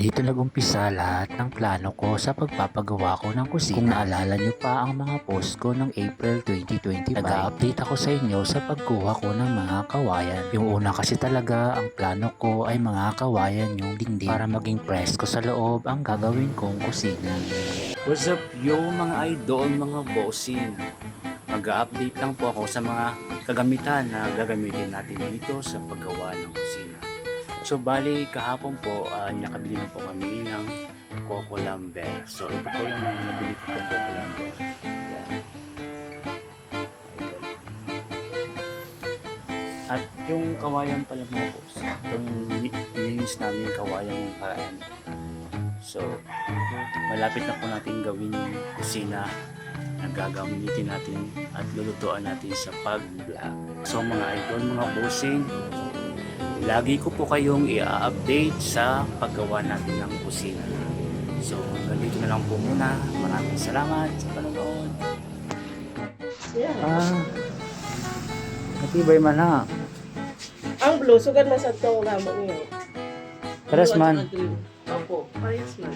Dito nagumpisa lahat ng plano ko sa pagpapagawa ko ng kusina. Kung naalala nyo pa ang mga post ko ng April 2025, nag-update ako sa inyo sa pagkuha ko ng mga kawayan. Yung una kasi talaga, ang plano ko ay mga kawayan yung dingding para maging presko sa loob ang gagawin kong kusina. What's up yo mga idol, mga bossing? Mag-update lang po ako sa mga kagamitan na gagamitin natin dito sa paggawa ng kusina. So bali kahapon po uh, nakabili na po kami ng Coco Lumber. So ito po yung nabili ko ng Coco Lumber. Yan. At yung kawayan pala mga boss, itong nilinis namin yung kawayan yung paraan. So, malapit na po natin gawin yung kusina na gagamitin natin at lulutuan natin sa pag-vlog. So mga idol, mga bossing, lagi ko po kayong i-update sa paggawa natin ng kusina. So, ganito na lang po muna. Maraming salamat sa panonood. Ah, matibay man ha. Ang blue, sugad na sa tong lamo niyo. Paras man. Opo, parehas man.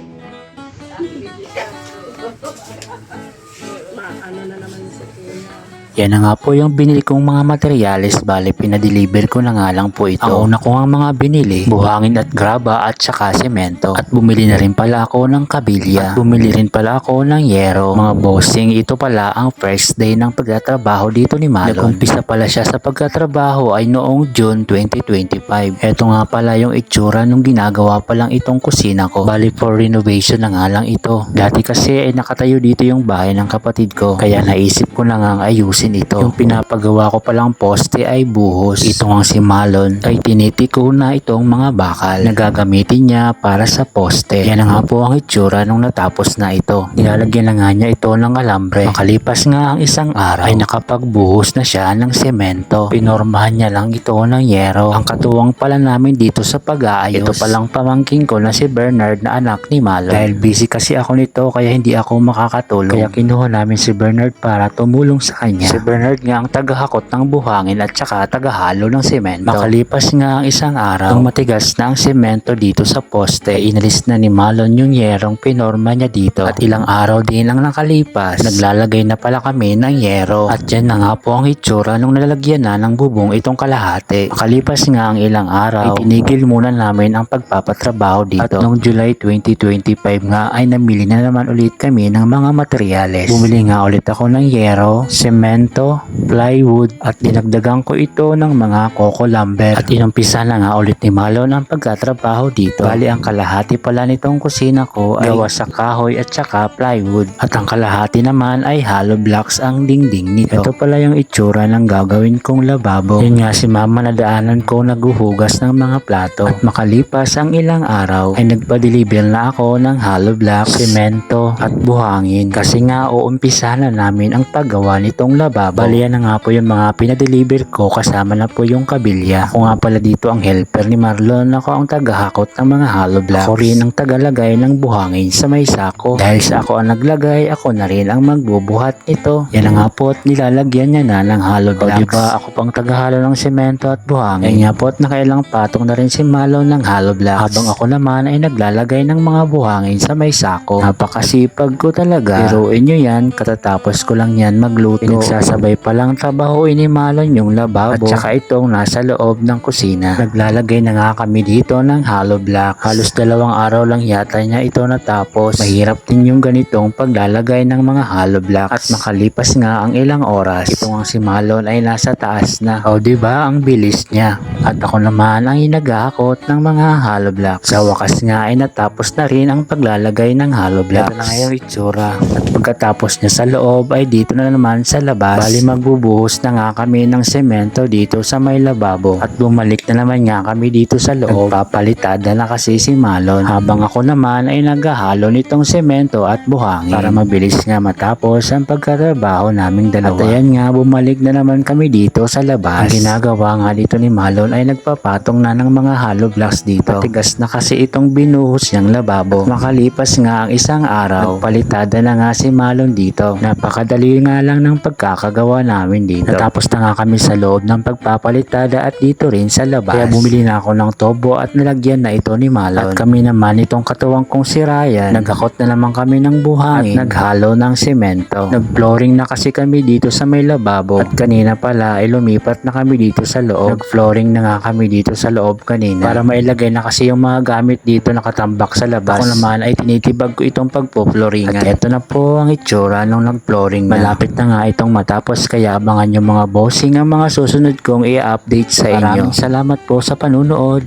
Ma, ano na naman sa tuna. Yan na nga po yung binili kong mga materyales bali pinadeliver ko na nga lang po ito. Ang una ko nga mga binili, buhangin at graba at saka semento. At bumili na rin pala ako ng kabilya. At bumili rin pala ako ng yero. Mga bossing, ito pala ang first day ng pagtatrabaho dito ni Malon. Nag-umpisa pala siya sa pagtatrabaho ay noong June 2025. Ito nga pala yung itsura nung ginagawa pa lang itong kusina ko. Bali for renovation na nga lang ito. Dati kasi ay nakatayo dito yung bahay ng kapatid ko. Kaya naisip ko na nga ayusin ito. Yung pinapagawa ko palang poste ay buhos. Ito nga si Malon ay tinitiko na itong mga bakal na gagamitin niya para sa poste. Yan nga po ang itsura nung natapos na ito. Nilalagyan na nga niya ito ng alambre. Makalipas nga ang isang araw ay nakapagbuhos na siya ng semento. Pinormahan niya lang ito ng yero. Ang katuwang pala namin dito sa pag-aayos. Ito palang pamangking ko na si Bernard na anak ni Malon. Dahil busy kasi ako nito kaya hindi ako makakatulong. Kaya kinuha namin si Bernard para tumulong sa kanya. Si Bernard nga ang tagahakot ng buhangin at saka tagahalo ng semento. Makalipas nga ang isang araw, nung matigas na ang semento dito sa poste, inalis na ni Malon yung yerong pinorma niya dito. At ilang araw din ang nakalipas, naglalagay na pala kami ng yero. At yan na nga po ang itsura nung nalalagyan na ng bubong itong kalahati. Makalipas nga ang ilang araw, itinigil muna namin ang pagpapatrabaho dito. At noong July 2025 nga ay namili na naman ulit kami ng mga materyales. Bumili nga ulit ako ng yero, semento, plywood at dinagdagan ko ito ng mga coco lumber. At inumpisa na nga ulit ni Malon ang pagkatrabaho dito. Bali ang kalahati pala nitong kusina ko ay gawa sa kahoy at saka plywood. At ang kalahati naman ay hollow blocks ang dingding nito. Ito pala yung itsura ng gagawin kong lababo. Yun nga si mama na daanan ko naguhugas ng mga plato. At makalipas ang ilang araw ay nagpa-deliver na ako ng hollow blocks, semento at buhangin. Kasi nga uumpisa na namin ang paggawa nitong lababo. Bali yan na nga po yung mga pinadeliver ko kasama na po yung kabilya. Ako nga pala dito ang helper ni Marlon. Ako ang tagahakot ng mga hollow blocks. Ako rin ang tagalagay ng buhangin sa may sako. Dahil sa ako ang naglagay, ako na rin ang magbubuhat nito. Yan na nga po at nilalagyan niya na ng hollow blocks. O diba ako pang tagahalo ng semento at buhangin. Yan nga po at nakailang patong na rin si Malon ng hollow blocks. Habang ako naman ay naglalagay ng mga buhangin sa may sako. Napakasipag ko talaga. Biruin nyo yan, katatapos ko lang yan magluto. Pinagsasabay pa lang trabahoin ni Malon yung lababo at saka itong nasa loob ng kusina. Naglalagay na nga kami dito ng hollow block. Halos dalawang araw lang yata niya ito natapos. Mahirap din yung ganitong paglalagay ng mga hollow block. At makalipas nga ang ilang oras, ito nga si Malon ay nasa taas na. O di ba ang bilis niya. At ako naman ang inagahakot ng mga hollow blocks. Sa wakas nga ay natapos na rin ang paglalagay ng hollow blocks. Ito na nga yung itsura. At pagkatapos niya sa loob ay dito na naman sa labas. Bali magbubuhos na nga kami ng semento dito sa may lababo. At bumalik na naman nga kami dito sa loob. Papalitada na kasi si Malon. Habang ako naman ay naghahalo nitong semento at buhangin. Para mabilis nga matapos ang pagkatrabaho naming dalawa. At ayan nga bumalik na naman kami dito sa labas. Ang ginagawa nga dito ni Malon ay nagpapatong na ng mga hollow blocks dito. Patigas na kasi itong binuhos niyang lababo. Makalipas nga ang isang araw, nagpalitada na nga si Malon dito. Napakadali nga lang ng pagkakagawa namin dito. Natapos na nga kami sa loob ng pagpapalitada at dito rin sa labas. Kaya bumili na ako ng tobo at nalagyan na ito ni Malon. At kami naman itong katuwang kong si Ryan, nagakot na naman kami ng buhangin at naghalo ng semento. Nag-flooring na kasi kami dito sa may lababo at kanina pala ay lumipat na kami dito sa loob. Nag-flooring na nga kami dito sa loob kanina para mailagay na kasi yung mga gamit dito nakatambak sa labas. Ako naman ay tinitibag ko itong pagpo-flooringan. At eto na po ang itsura nung nag-flooring na. Malapit na nga itong matapos kaya abangan yung mga bossing ang mga susunod kong i-update sa inyo. Maraming salamat po sa panunood.